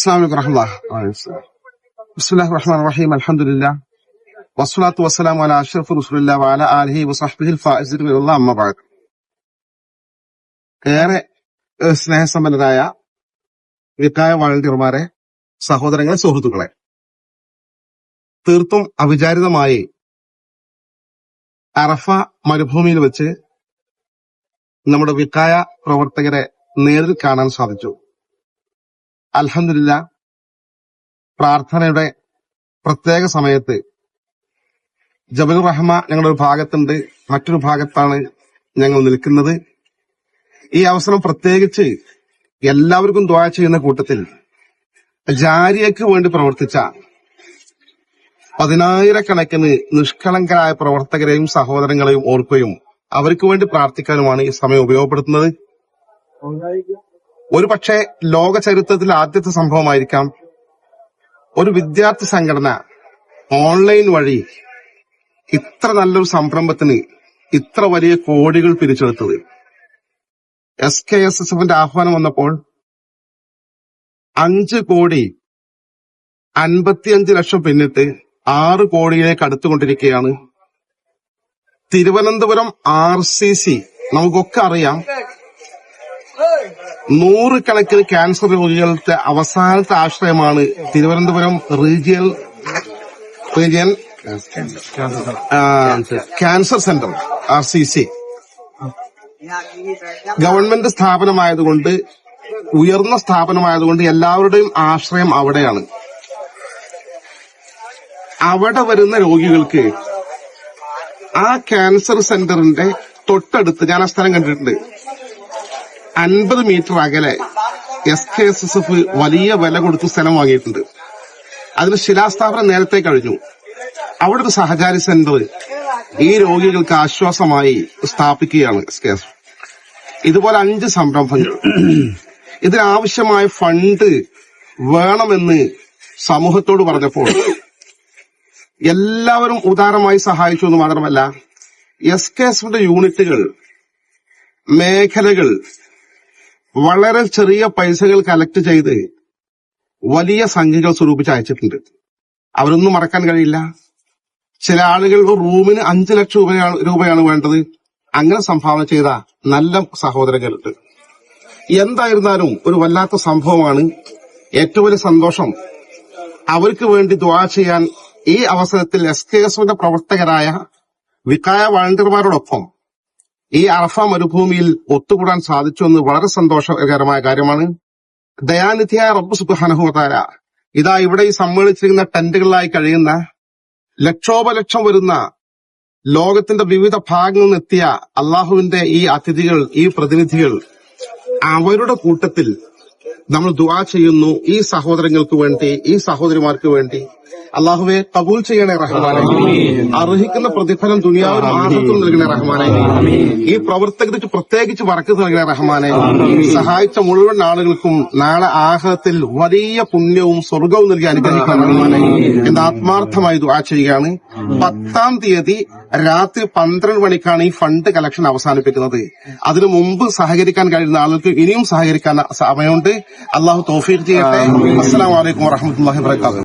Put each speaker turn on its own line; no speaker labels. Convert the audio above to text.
അസ്സാം വലൈക്കും വറഹമുല്ലാ ബിസ്മില്ലാഹി റഹ്മാൻ റഹീം. അൽഹംദുലില്ലാ വസ്സലാത്തു വസ്സലാം അല അഷ്റഫ് റസൂലില്ലാ വഅല ആലിഹി വസഹ്ബിഹിൽ ഫായിസിൻ ബില്ലാഹി അമ്മ ബഅദ്. ഏറെ സ്നേഹസമ്പന്നരായ വിക്കായ വളണ്ടിയർമാരെ സഹോദരങ്ങളെ സുഹൃത്തുക്കളെ. തീർത്തും അവിചാരിതമായി അറഫ മരുഭൂമിയിൽ വെച്ച് നമ്മുടെ വിക്കായ പ്രവർത്തകരെ നേരിൽ കാണാൻ സാധിച്ചു. അൽഹംദുലില്ലാ പ്രാർത്ഥനയുടെ പ്രത്യേക സമയത്ത് ജബലുർ റഹ്മ ഞങ്ങളുടെ ഒരു ഭാഗത്തുണ്ട്. മറ്റൊരു ഭാഗത്താണ് ഞങ്ങൾ നിൽക്കുന്നത്. ഈ അവസരം പ്രത്യേകിച്ച് എല്ലാവർക്കും ദ്വാ ചെയ്യുന്ന കൂട്ടത്തിൽ ജാരിയക്ക് വേണ്ടി പ്രവർത്തിച്ച പതിനായിരക്കണക്കിന് നിഷ്കളങ്കരായ പ്രവർത്തകരെയും സഹോദരങ്ങളെയും ഓർക്കുകയും അവർക്ക് വേണ്ടി പ്രാർത്ഥിക്കാനുമാണ് ഈ സമയം ഉപയോഗപ്പെടുത്തുന്നത്. ഒരു പക്ഷേ ലോക ചരിത്രത്തിൽ ആദ്യത്തെ സംഭവമായിരിക്കാം ഒരു വിദ്യാർത്ഥി സംഘടന ഓൺലൈൻ വഴി ഇത്ര നല്ലൊരു സംരംഭത്തിന് ഇത്ര വലിയ കോടികൾ പിരിച്ചെടുത്തത്. എസ് കെ എസ് എസ് എഫിന്റെ ആഹ്വാനം വന്നപ്പോൾ അഞ്ച് കോടി അൻപത്തിയഞ്ച് ലക്ഷം പിന്നിട്ട് ആറ് കോടിയിലേക്ക് അടുത്തുകൊണ്ടിരിക്കുകയാണ്. തിരുവനന്തപുരം ആർ സി സി നമുക്കൊക്കെ അറിയാം. നൂറുകണക്കിന് ക്യാൻസർ രോഗികളുടെ അവസാനത്തെ ആശ്രയമാണ് Thiruvananthapuram regional region cancer centre R C C government സ്ഥാപനമായതുകൊണ്ട് ഉയർന്ന സ്ഥാപനമായതുകൊണ്ട് എല്ലാവരുടെയും ആശ്രയം അവിടെയാണ്. അവിടെ വരുന്ന രോഗികൾക്ക് ആ ക്യാൻസർ സെന്ററിന്റെ തൊട്ടടുത്ത് ഞാൻ ആ സ്ഥലം കണ്ടിട്ടുണ്ട് അൻപത് മീറ്റർ അകലെ S K S S F വലിയ വില കൊടുത്ത് സ്ഥലം വാങ്ങിയിട്ടുണ്ട്. അതിന് ശിലാസ്ഥാപനം നേരത്തെ കഴിഞ്ഞു. അവിടെ ഒരു സഹകാരി സെന്റർ ഈ രോഗികൾക്ക് ആശ്വാസമായി സ്ഥാപിക്കുകയാണ് എസ് കെ എസ് ഇതുപോലെ അഞ്ച് സംരംഭങ്ങൾ. ഇതിനാവശ്യമായ ഫണ്ട് വേണമെന്ന് സമൂഹത്തോട് പറഞ്ഞപ്പോൾ എല്ലാവരും ഉദാരമായി സഹായിച്ചു എന്ന് മാത്രമല്ല എസ് കെ എസ് യൂണിറ്റുകൾ മേഖലകൾ വളരെ ചെറിയ പൈസകൾ കലക്ട് ചെയ്ത് വലിയ സംഖ്യകൾ സ്വരൂപിച്ച് അയച്ചിട്ടുണ്ട്. അവരൊന്നും മറക്കാൻ കഴിയില്ല. ചില ആളുകൾ റൂമിന് അഞ്ചു ലക്ഷം രൂപയാണ് രൂപയാണ് വേണ്ടത്. അങ്ങനെ സംഭാവന ചെയ്ത നല്ല സഹോദരങ്ങളുണ്ട്. എന്തായിരുന്നാലും ഒരു വല്ലാത്ത സംഭവമാണ്. ഏറ്റവും വലിയ സന്തോഷം അവർക്ക് വേണ്ടി ദ്വാ ചെയ്യാൻ ഈ അവസരത്തിൽ എസ് കെ എസ് പ്രവർത്തകരായ വിക്കായ വളണ്ടിയർമാരോടൊപ്പം ഈ അറഫ മരുഭൂമിയിൽ ഒത്തുകൂടാൻ സാധിച്ചു എന്ന് വളരെ സന്തോഷകരമായ കാര്യമാണ്. ദയാനിധിയായ റബ്ബ് സുബാനഹുവതാര ഇതാ ഇവിടെ ഈ സമ്മേളിച്ചിരിക്കുന്ന ടെന്റുകളിലായി കഴിയുന്ന ലക്ഷോപലക്ഷം വരുന്ന ലോകത്തിന്റെ വിവിധ ഭാഗങ്ങളിൽ നിന്നെത്തിയ അള്ളാഹുവിന്റെ ഈ അതിഥികൾ ഈ പ്രതിനിധികൾ അവരുടെ കൂട്ടത്തിൽ നമ്മൾ ദുവാ ചെയ്യുന്നു ഈ സഹോദരങ്ങൾക്ക് വേണ്ടി ഈ സഹോദരിമാർക്ക് വേണ്ടി. അള്ളാഹുവെ കബൂൽ ചെയ്യണേ റഹ്മാനെ. അർഹിക്കുന്ന പ്രതിഫലം ദുനിയാവ് ആഹത്തും നൽകണേ റഹ്മാനെ. ഈ പ്രവർത്തകർക്ക് പ്രത്യേകിച്ച് വറക്ക് നൽകണേ റഹ്മാനെ. സഹായിച്ച മുഴുവൻ ആളുകൾക്കും നാളെ ആഹത്തിൽ വലിയ പുണ്യവും സ്വർഗവും നൽകി അനുഗ്രഹിക്കണം റഹ്മാനെ. എന്ന് ആത്മാർത്ഥമായി ദുആ ചെയ്യുകയാണ്. പത്താം തീയതി രാത്രി പന്ത്രണ്ട് മണിക്കാണ് ഈ ഫണ്ട് കളക്ഷൻ അവസാനിപ്പിക്കുന്നത്. അതിനു മുമ്പ് സഹകരിക്കാൻ കഴിയുന്ന ആളുകൾക്ക് ഇനിയും സഹകരിക്കാൻ സമയമുണ്ട്. അള്ളാഹു തോഫീർ ചെയ്യട്ടെ. അസ്സാം വലൈക്കും വറഹമത്തല്ലാഹി വാബറകാതുഹു.